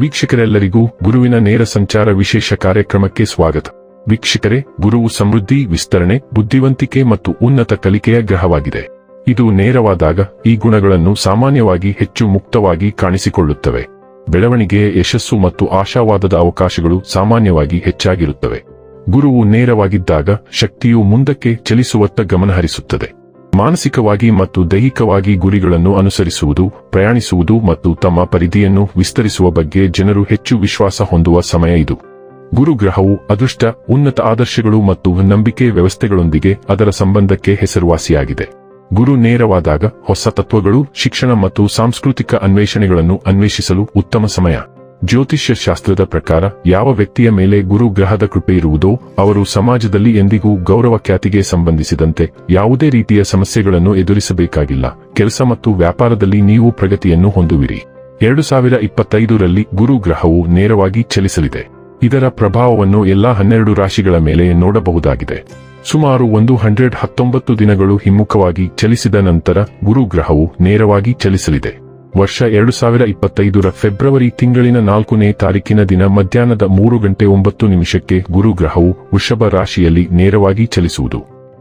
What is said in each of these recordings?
ವೀಕ್ಷಕರೆಲ್ಲರಿಗೂ ಗುರುವಿನ ನೇರ ಸಂಚಾರ ವಿಶೇಷ ಕಾರ್ಯಕ್ರಮಕ್ಕೆ ಸ್ವಾಗತ. ವೀಕ್ಷಕರೇ, ಗುರುವು ಸಮೃದ್ಧಿ, ವಿಸ್ತರಣೆ, ಬುದ್ಧಿವಂತಿಕೆ ಮತ್ತು ಉನ್ನತ ಕಲಿಕೆಯ ಗ್ರಹವಾಗಿದೆ. ಇದು ನೇರವಾದಾಗ ಈ ಗುಣಗಳನ್ನು ಸಾಮಾನ್ಯವಾಗಿ ಹೆಚ್ಚು ಮುಕ್ತವಾಗಿ ಕಾಣಿಸಿಕೊಳ್ಳುತ್ತವೆ. ಬೆಳವಣಿಗೆಯ ಯಶಸ್ಸು ಮತ್ತು ಆಶಾವಾದದ ಅವಕಾಶಗಳು ಸಾಮಾನ್ಯವಾಗಿ ಹೆಚ್ಚಾಗಿರುತ್ತವೆ. ಗುರುವು ನೇರವಾಗಿದ್ದಾಗ ಶಕ್ತಿಯು ಮುಂದಕ್ಕೆ ಚಲಿಸುವತ್ತ ಗಮನಹರಿಸುತ್ತದೆ. ಮಾನಸಿಕವಾಗಿ ಮತ್ತು ದೈಹಿಕವಾಗಿ ಗುರಿಗಳನ್ನು ಅನುಸರಿಸುವುದು, ಪ್ರಯಾಣಿಸುವುದು ಮತ್ತು ತಮ್ಮ ಪರಿಧಿಯನ್ನು ವಿಸ್ತರಿಸುವ ಬಗ್ಗೆ ಜನರು ಹೆಚ್ಚು ವಿಶ್ವಾಸ ಹೊಂದುವ ಸಮಯ ಇದು. ಗುರುಗ್ರಹವು ಅದೃಷ್ಟ, ಉನ್ನತ ಆದರ್ಶಗಳು ಮತ್ತು ನಂಬಿಕೆ ವ್ಯವಸ್ಥೆಗಳೊಂದಿಗೆ ಅದರ ಸಂಬಂಧಕ್ಕೆ ಹೆಸರುವಾಸಿಯಾಗಿದೆ. ಗುರು ನೇರವಾದಾಗ ಹೊಸ ತತ್ವಗಳು, ಶಿಕ್ಷಣ ಮತ್ತು ಸಾಂಸ್ಕೃತಿಕ ಅನ್ವೇಷಣೆಗಳನ್ನು ಅನ್ವೇಷಿಸಲು ಉತ್ತಮ ಸಮಯ. ಜ್ಯೋತಿಷ್ಯ ಶಾಸ್ತ್ರದ ಪ್ರಕಾರ ಯಾವ ವ್ಯಕ್ತಿಯ ಮೇಲೆ ಗುರು ಗ್ರಹದ ಕೃಪೆ ಇರುವುದೋ ಅವರು ಸಮಾಜದಲ್ಲಿ ಎಂದಿಗೂ ಗೌರವ ಖ್ಯಾತಿಗೆ ಸಂಬಂಧಿಸಿದಂತೆ ಯಾವುದೇ ರೀತಿಯ ಸಮಸ್ಯೆಗಳನ್ನು ಎದುರಿಸಬೇಕಾಗಿಲ್ಲ. ಕೆಲಸ ಮತ್ತು ವ್ಯಾಪಾರದಲ್ಲಿ ನೀವು ಪ್ರಗತಿಯನ್ನು ಹೊಂದುವಿರಿ. ಎರಡು ಸಾವಿರ ಇಪ್ಪತ್ತೈದರಲ್ಲಿ ಗುರು ಗ್ರಹವು ನೇರವಾಗಿ ಚಲಿಸಲಿದೆ. ಇದರ ಪ್ರಭಾವವನ್ನು ಎಲ್ಲಾ ಹನ್ನೆರಡು ರಾಶಿಗಳ ಮೇಲೆ ನೋಡಬಹುದಾಗಿದೆ. ಸುಮಾರು ಒಂದು ಹಂಡ್ರೆಡ್ ಹತ್ತೊಂಬತ್ತು ದಿನಗಳು ಹಿಮ್ಮುಖವಾಗಿ ಚಲಿಸಿದ ನಂತರ ಗುರು ಗ್ರಹವು ನೇರವಾಗಿ ಚಲಿಸಲಿದೆ. ವರ್ಷ ಎರಡು ಸಾವಿರ ಇಪ್ಪತ್ತೈದರ ಫೆಬ್ರವರಿ ತಿಂಗಳಿನ ನಾಲ್ಕನೇ ತಾರೀಕಿನ ದಿನ ಮಧ್ಯಾಹ್ನದ ಮೂರು ಗಂಟೆ ಒಂಬತ್ತು ನಿಮಿಷಕ್ಕೆ ಗುರು ಗ್ರಹವು ವೃಷಭ ರಾಶಿಯಲ್ಲಿ ನೇರವಾಗಿ ಚಲಿಸುವುದು.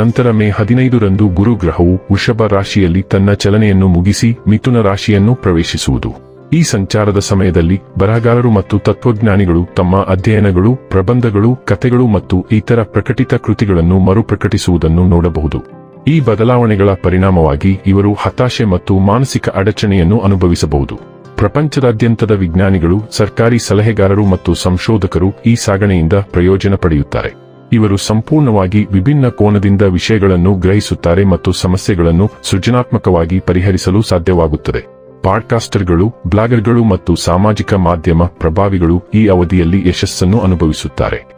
ನಂತರ ಮೇ ಹದಿನೈದರಂದು ಗುರು ಗ್ರಹವು ವೃಷಭ ರಾಶಿಯಲ್ಲಿ ತನ್ನ ಚಲನೆಯನ್ನು ಮುಗಿಸಿ ಮಿಥುನ ರಾಶಿಯನ್ನು ಪ್ರವೇಶಿಸುವುದು. ಈ ಸಂಚಾರದ ಸಮಯದಲ್ಲಿ ಬರಹಗಾರರು ಮತ್ತು ತತ್ವಜ್ಞಾನಿಗಳು ತಮ್ಮ ಅಧ್ಯಯನಗಳು, ಪ್ರಬಂಧಗಳು, ಕಥೆಗಳು ಮತ್ತು ಇತರ ಪ್ರಕಟಿತ ಕೃತಿಗಳನ್ನು ಮರುಪ್ರಕಟಿಸುವುದನ್ನು ನೋಡಬಹುದು. ಈ ಬದಲಾವಣೆಗಳ ಪರಿಣಾಮವಾಗಿ ಇವರು ಹತಾಶೆ ಮತ್ತು ಮಾನಸಿಕ ಅಡಚಣೆಯನ್ನು ಅನುಭವಿಸಬಹುದು. ಪ್ರಪಂಚದಾದ್ಯಂತದ ವಿಜ್ಞಾನಿಗಳು, ಸರ್ಕಾರಿ ಸಲಹೆಗಾರರು ಮತ್ತು ಸಂಶೋಧಕರು ಈ ಸಾಗಣೆಯಿಂದ ಪ್ರಯೋಜನ ಪಡೆಯುತ್ತಾರೆ. ಇವರು ಸಂಪೂರ್ಣವಾಗಿ ವಿಭಿನ್ನ ಕೋನದಿಂದ ವಿಷಯಗಳನ್ನು ಗ್ರಹಿಸುತ್ತಾರೆ ಮತ್ತು ಸಮಸ್ಯೆಗಳನ್ನು ಸೃಜನಾತ್ಮಕವಾಗಿ ಪರಿಹರಿಸಲು ಸಾಧ್ಯವಾಗುತ್ತದೆ. ಪಾಡ್ಕಾಸ್ಟರ್ಗಳು, ಬ್ಲಾಗರ್ಗಳು ಮತ್ತು ಸಾಮಾಜಿಕ ಮಾಧ್ಯಮ ಪ್ರಭಾವಿಗಳು ಈ ಅವಧಿಯಲ್ಲಿ ಯಶಸ್ಸನ್ನು ಅನುಭವಿಸುತ್ತಾರೆ.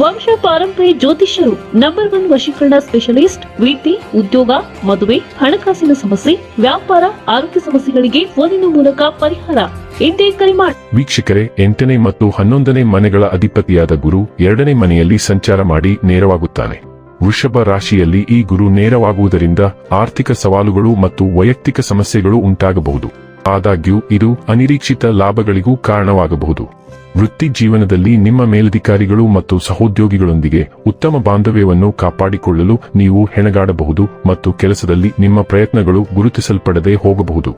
ವಂಶ ಪಾರಂಪರ್ಯ ಜ್ಯೋತಿಷ್ಯರು ನಂಬರ್ ಒನ್ ವಶೀಕರಣ ಸ್ಪೆಷಲಿಸ್ಟ್ ವಿದ್ಯೆ ಉದ್ಯೋಗ, ಮದುವೆ, ಹಣಕಾಸಿನ ಸಮಸ್ಯೆ, ವ್ಯಾಪಾರ, ಆರೋಗ್ಯ ಸಮಸ್ಯೆಗಳಿಗೆ ಫೋನಿನ ಮೂಲಕ ಪರಿಹಾರ. ವೀಕ್ಷಕರೇ, ಎಂಟನೇ ಮತ್ತು ಹನ್ನೊಂದನೇ ಮನೆಗಳ ಅಧಿಪತಿಯಾದ ಗುರು ಎರಡನೇ ಮನೆಯಲ್ಲಿ ಸಂಚಾರ ಮಾಡಿ ನೇರವಾಗುತ್ತಾನೆ. ವೃಷಭ ರಾಶಿಯಲ್ಲಿ ಈ ಗುರು ನೇರವಾಗುವುದರಿಂದ ಆರ್ಥಿಕ ಸವಾಲುಗಳು ಮತ್ತು ವೈಯಕ್ತಿಕ ಸಮಸ್ಯೆಗಳು ಉಂಟಾಗಬಹುದು. ಆದಾಗ್ಯೂ ಇದು ಅನಿರೀಕ್ಷಿತ ಲಾಭಗಳಿಗೂ ಕಾರಣವಾಗಬಹುದು. ವೃತ್ತಿ ಜೀವನದಲ್ಲಿ ನಿಮ್ಮ ಮೇಲಧಿಕಾರಿಗಳು ಮತ್ತು ಸಹೋದ್ಯೋಗಿಗಳೊಂದಿಗೆ ಉತ್ತಮ ಬಾಂಧವ್ಯವನ್ನು ಕಾಪಾಡಿಕೊಳ್ಳಲು ನೀವು ಹೆಣಗಾಡಬಹುದು ಮತ್ತು ಕೆಲಸದಲ್ಲಿ ನಿಮ್ಮ ಪ್ರಯತ್ನಗಳು ಗುರುತಿಸಲ್ಪಡದೆ ಹೋಗಬಹುದು.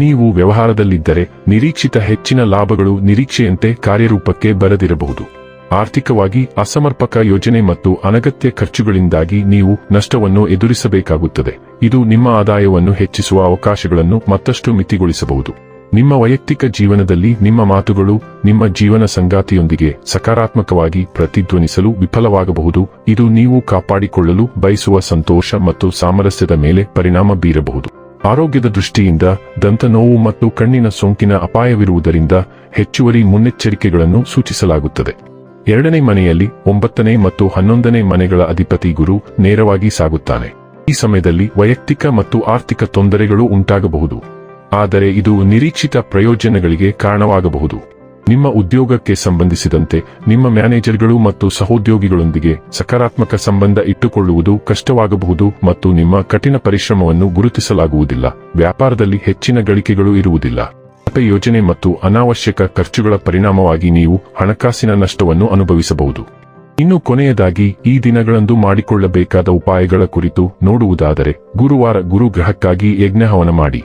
ನೀವು ವ್ಯವಹಾರದಲ್ಲಿದ್ದರೆ ನಿರೀಕ್ಷಿತ ಹೆಚ್ಚಿನ ಲಾಭಗಳು ನಿರೀಕ್ಷೆಯಂತೆ ಕಾರ್ಯರೂಪಕ್ಕೆ ಬರದಿರಬಹುದು. ಆರ್ಥಿಕವಾಗಿ ಅಸಮರ್ಪಕ ಯೋಜನೆ ಮತ್ತು ಅನಗತ್ಯ ಖರ್ಚುಗಳಿಂದಾಗಿ ನೀವು ನಷ್ಟವನ್ನು ಎದುರಿಸಬೇಕಾಗುತ್ತದೆ. ಇದು ನಿಮ್ಮ ಆದಾಯವನ್ನು ಹೆಚ್ಚಿಸುವ ಅವಕಾಶಗಳನ್ನು ಮತ್ತಷ್ಟು ಮಿತಿಗೊಳಿಸಬಹುದು. ನಿಮ್ಮ ವೈಯಕ್ತಿಕ ಜೀವನದಲ್ಲಿ ನಿಮ್ಮ ಮಾತುಗಳು, ನಿಮ್ಮ ಜೀವನ ಸಂಗಾತಿಯೊಂದಿಗೆ ಸಕಾರಾತ್ಮಕವಾಗಿ ಪ್ರತಿಧ್ವನಿಸಲು ವಿಫಲವಾಗಬಹುದು. ಇದು ನೀವು ಕಾಪಾಡಿಕೊಳ್ಳಲು ಬಯಸುವ ಸಂತೋಷ ಮತ್ತು ಸಾಮರಸ್ಯದ ಮೇಲೆ ಪರಿಣಾಮ ಬೀರಬಹುದು. ಆರೋಗ್ಯದ ದೃಷ್ಟಿಯಿಂದ ದಂತನೋವು ಮತ್ತು ಕಣ್ಣಿನ ಸೋಂಕಿನ ಅಪಾಯವಿರುವುದರಿಂದ ಹೆಚ್ಚುವರಿ ಮುನ್ನೆಚ್ಚರಿಕೆಗಳನ್ನು ಸೂಚಿಸಲಾಗುತ್ತದೆ. ಎರಡನೇ ಮನೆಯಲ್ಲಿ ಒಂಬತ್ತನೇ ಮತ್ತು ಹನ್ನೊಂದನೇ ಮನೆಗಳ ಅಧಿಪತಿ ಗುರು ನೇರವಾಗಿ ಸಾಗುತ್ತಾನೆ. ಈ ಸಮಯದಲ್ಲಿ ವೈಯಕ್ತಿಕ ಮತ್ತು ಆರ್ಥಿಕ ತೊಂದರೆಗಳು ಉಂಟಾಗಬಹುದು. ಆದರೆ ಇದು ನಿರೀಕ್ಷಿತ ಪ್ರಯೋಜನಗಳಿಗೆ ಕಾರಣವಾಗಬಹುದು. ನಿಮ್ಮ ಉದ್ಯೋಗಕ್ಕೆ ಸಂಬಂಧಿಸಿದಂತೆ ನಿಮ್ಮ ಮ್ಯಾನೇಜರ್ಗಳು ಮತ್ತು ಸಹೋದ್ಯೋಗಿಗಳೊಂದಿಗೆ ಸಕಾರಾತ್ಮಕ ಸಂಬಂಧ ಇಟ್ಟುಕೊಳ್ಳುವುದು ಕಷ್ಟವಾಗಬಹುದು ಮತ್ತು ನಿಮ್ಮ ಕಠಿಣ ಪರಿಶ್ರಮವನ್ನು ಗುರುತಿಸಲಾಗುವುದಿಲ್ಲ. ವ್ಯಾಪಾರದಲ್ಲಿ ಹೆಚ್ಚಿನ ಗಳಿಕೆಗಳು ಇರುವುದಿಲ್ಲ. ಯೋಜನೆ ಮತ್ತು ಅನಾವಶ್ಯಕ ಖರ್ಚುಗಳ ಪರಿಣಾಮವಾಗಿ ನೀವು ಹಣಕಾಸಿನ ನಷ್ಟವನ್ನು ಅನುಭವಿಸಬಹುದು. ಇನ್ನು ಕೊನೆಯದಾಗಿ, ಈ ದಿನಗಳಂದು ಮಾಡಿಕೊಳ್ಳಬೇಕಾದ ಉಪಾಯಗಳ ಕುರಿತು ನೋಡುವುದಾದರೆ, ಗುರುವಾರ ಗುರುಗ್ರಹಕ್ಕಾಗಿ ಯಜ್ಞಹವನ ಮಾಡಿ.